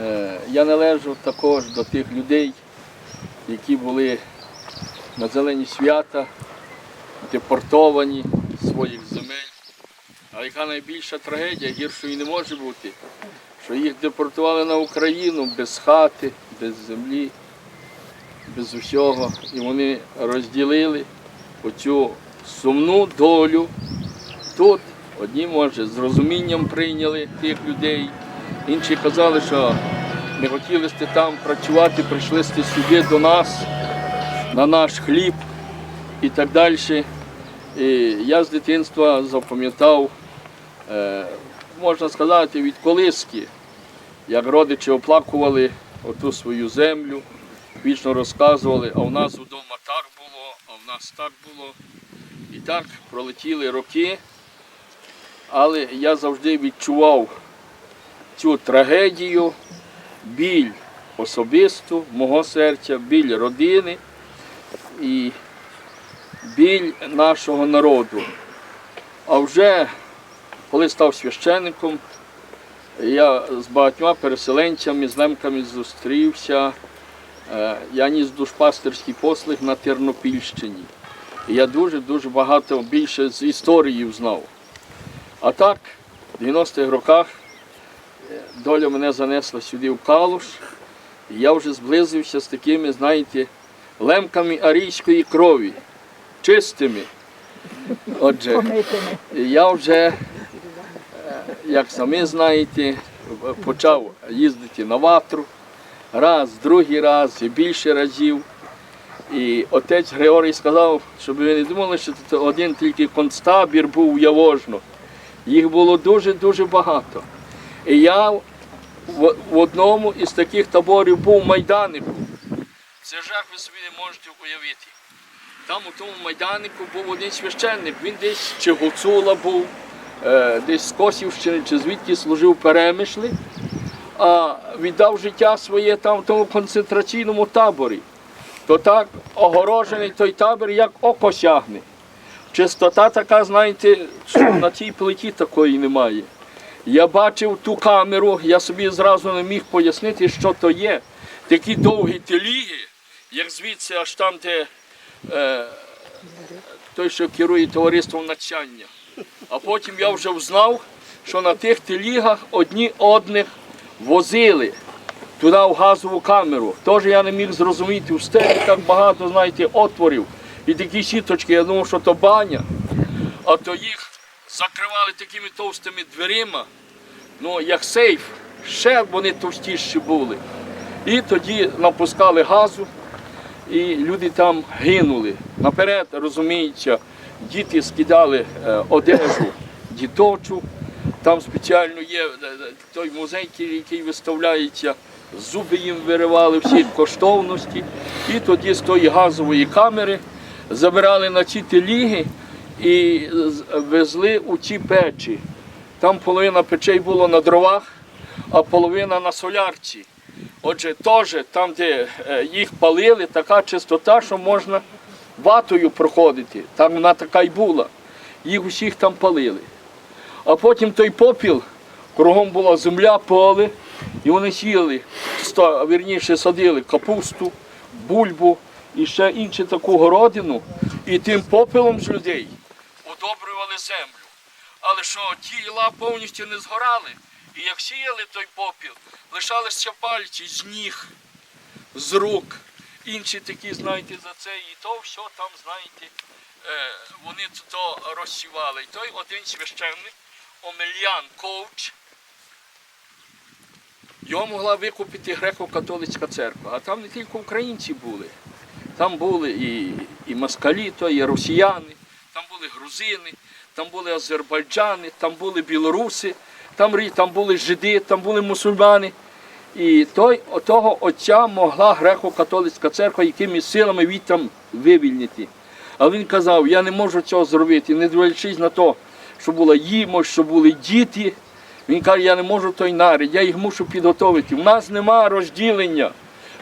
Е, Я належу також до тих людей, які були на зелені свята, депортовані з своїх земель. А яка найбільша трагедія, гіршої не може бути, що їх депортували на Україну без хати, без землі, без усього. І вони розділили оцю сумну долю тут. Одні, може, з розумінням прийняли тих людей, інші казали, що не хотіли сте там працювати, прийшли сте сюди до нас, на наш хліб і так далі. І я з дитинства запам'ятав, е, можна сказати, від колиски, як родичі оплакували оту свою землю, вічно розказували, а в нас вдома так було, а в нас так було. І так пролетіли роки, але я завжди відчував цю трагедію, біль особисту мого серця, біль родини і біль нашого народу. А вже коли став священником, я з багатьма переселенцями, з лемками зустрівся. Е, Я ніс душпастерський послуг на Тернопільщині. Я дуже-дуже багато більше з історії знав. А так, в 90-х роках доля мене занесла сюди в Калуш. І я вже зблизився з такими, знаєте, лемками арійської крові, чистими. Отже, я вже, е, як самі знаєте, почав їздити на ватру раз, другий раз і більше разів. І отець Григорій сказав, щоб ви не думали, що тут один тільки концтабір був явожно. Їх було дуже-дуже багато. І я в, одному із таких таборів був Майданику. Це жах ви собі не можете уявити. Там у тому майданику був один священник, він десь чи Гуцула був, е, десь з Косівщини, чи звідки служив в перемишлі, а віддав життя своє там в тому концентраційному таборі. То так огорожений той табір, як око сягне. Чистота така, знаєте, що на цій плиті такої немає. Я бачив ту камеру, я собі зразу не міг пояснити, що то є. Такі довгі теліги, як звідси, аж там, де е, той, що керує товариством навчання. А потім я вже взнав, що на тих телігах одні одних возили туди в газову камеру. Тож я не міг зрозуміти, в стелі так багато, знаєте, отворів і такі сіточки, я думав, що то баня. А то їх закривали такими товстими дверима, ну як сейф, ще вони товстіші були. І тоді напускали газу, і люди там гинули. Наперед, розуміється, діти скидали е, одежу діточу. Там спеціально є е, е, той музей, який- виставляється, зуби їм виривали, всі коштовності. І тоді з тої газової камери забирали на ці теліги і везли у ці печі. Там половина печей було на дровах, а половина на солярці. Отже, теж там, де е, їх палили, така чистота, що можна ватою проходити. Там вона така й була. Їх усіх там палили. А потім той попіл, кругом була земля, поле, і вони сіяли, ста- вірніше садили капусту, бульбу і ще іншу таку городину, і тим попелом з людей землю. Але що тіла повністю не згорали, і як сіяли той попіл, лишалися пальці з ніг, з рук. Інші такі, знаєте, за це і то все там, знаєте, е, вони то розсівали. І той один священник, Омельян Ковч, його могла викупити греко-католицька церква. А там не тільки українці були. Там були і, і москалі, то і росіяни, там були грузини, там були азербайджани, там були білоруси, там, там були жиди, там були мусульмани. І той, того отця могла греко-католицька церква якимись силами від вивільнити. А він казав, я не можу цього зробити, не дивлячись на те, що була їмо, що були діти. Він каже, я не можу той нарід, я їх мушу підготовити. У нас немає розділення,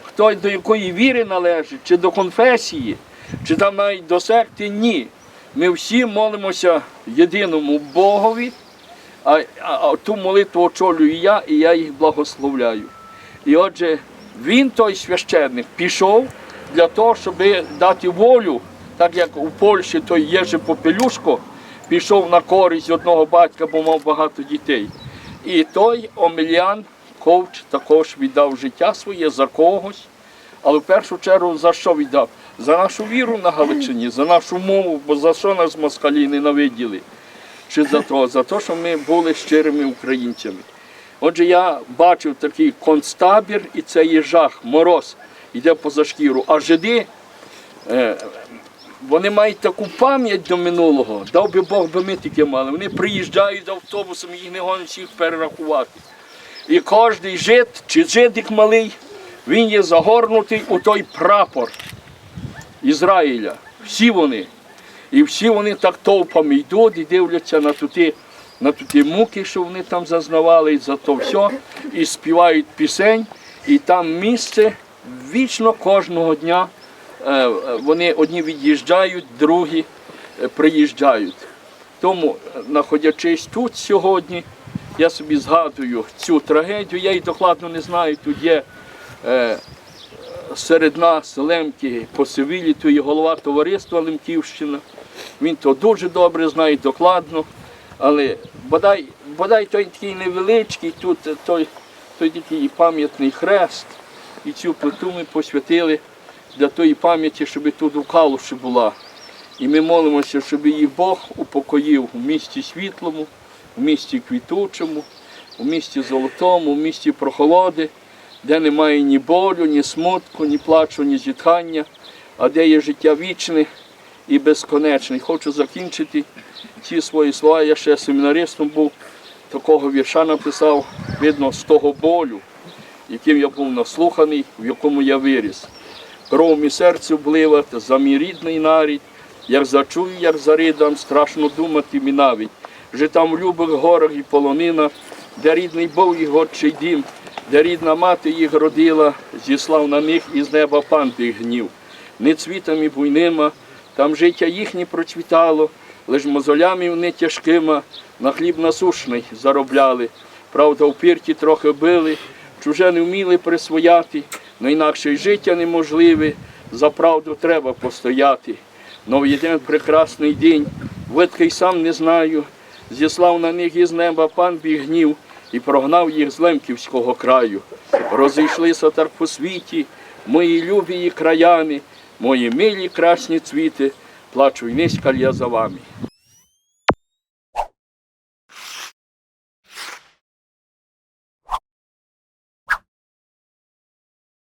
хто до якої віри належить, чи до конфесії, чи там навіть до секти, ні. Ми всі молимося єдиному Богові, а, а, а ту молитву очолюю я, і я їх благословляю. І отже, він, той священник, пішов для того, щоб дати волю, так як у Польщі той Єжи Попелюшко пішов на користь одного батька, бо мав багато дітей. І той Омелян Ковч також віддав життя своє за когось. Але в першу чергу за що віддав? За нашу віру на Галичині, за нашу мову, бо за що нас москалі ненавиділи? Чи за то? За те, що ми були щирими українцями. Отже, я бачив такий концтабір, і це є жах, мороз, йде поза шкіру. А жиди, е, вони мають таку пам'ять до минулого, дав би Бог би ми таке мали. Вони приїжджають автобусом, їх не гонять всіх перерахувати. І кожен жит чи жидик малий, він є загорнутий у той прапор Ізраїля. Всі вони. І всі вони так товпами йдуть і дивляться на туті, на туті муки, що вони там зазнавали, за то все, і співають пісень, і там місце вічно кожного дня. е, е, Вони одні від'їжджають, другі е, приїжджають. Тому, знаходячись тут сьогодні, я собі згадую цю трагедію. Я її докладно не знаю. Тут є серед нас Лемки Посивілі, то є голова товариства Лемківщина. Він то дуже добре знає, докладно. Але бодай, бодай той такий невеличкий, тут е, той, той такий пам'ятний хрест. І цю плиту ми посвятили для тої пам'яті, щоб тут у Калуші була. І ми молимося, щоб її Бог упокоїв у місті світлому, у місті квітучому, у місті золотому, у місті прохолоди, де немає ні болю, ні смутку, ні плачу, ні зітхання, а де є життя вічне і безконечне. Хочу закінчити ці свої слова. Я ще семінаристом був, такого вірша написав, видно, з того болю, яким я був наслуханий, в якому я виріс. Кров мій серцю блива, за мій рідний нарід, як зачую, як заридам, страшно думати мі навіть. Же там в любих горах і полонинах, де рідний був їх отчий дім, де рідна мати їх родила, зіслав на них із неба пан тих гнів. Не цвітами буйнима, там життя їхнє процвітало, лиш мозолями вони тяжкима, на хліб насушний заробляли. Правда, в пірті трохи били, чуже не вміли присвояти, но інакше й життя неможливе, за правду треба постояти. Но в один прекрасний день, видкий сам не знаю, зіслав на них із неба пан біг гнів і прогнав їх з Лемківського краю. Розійшлися сатар по світі, мої любі краяни, мої милі красні цвіти, плачу й низька я за вами.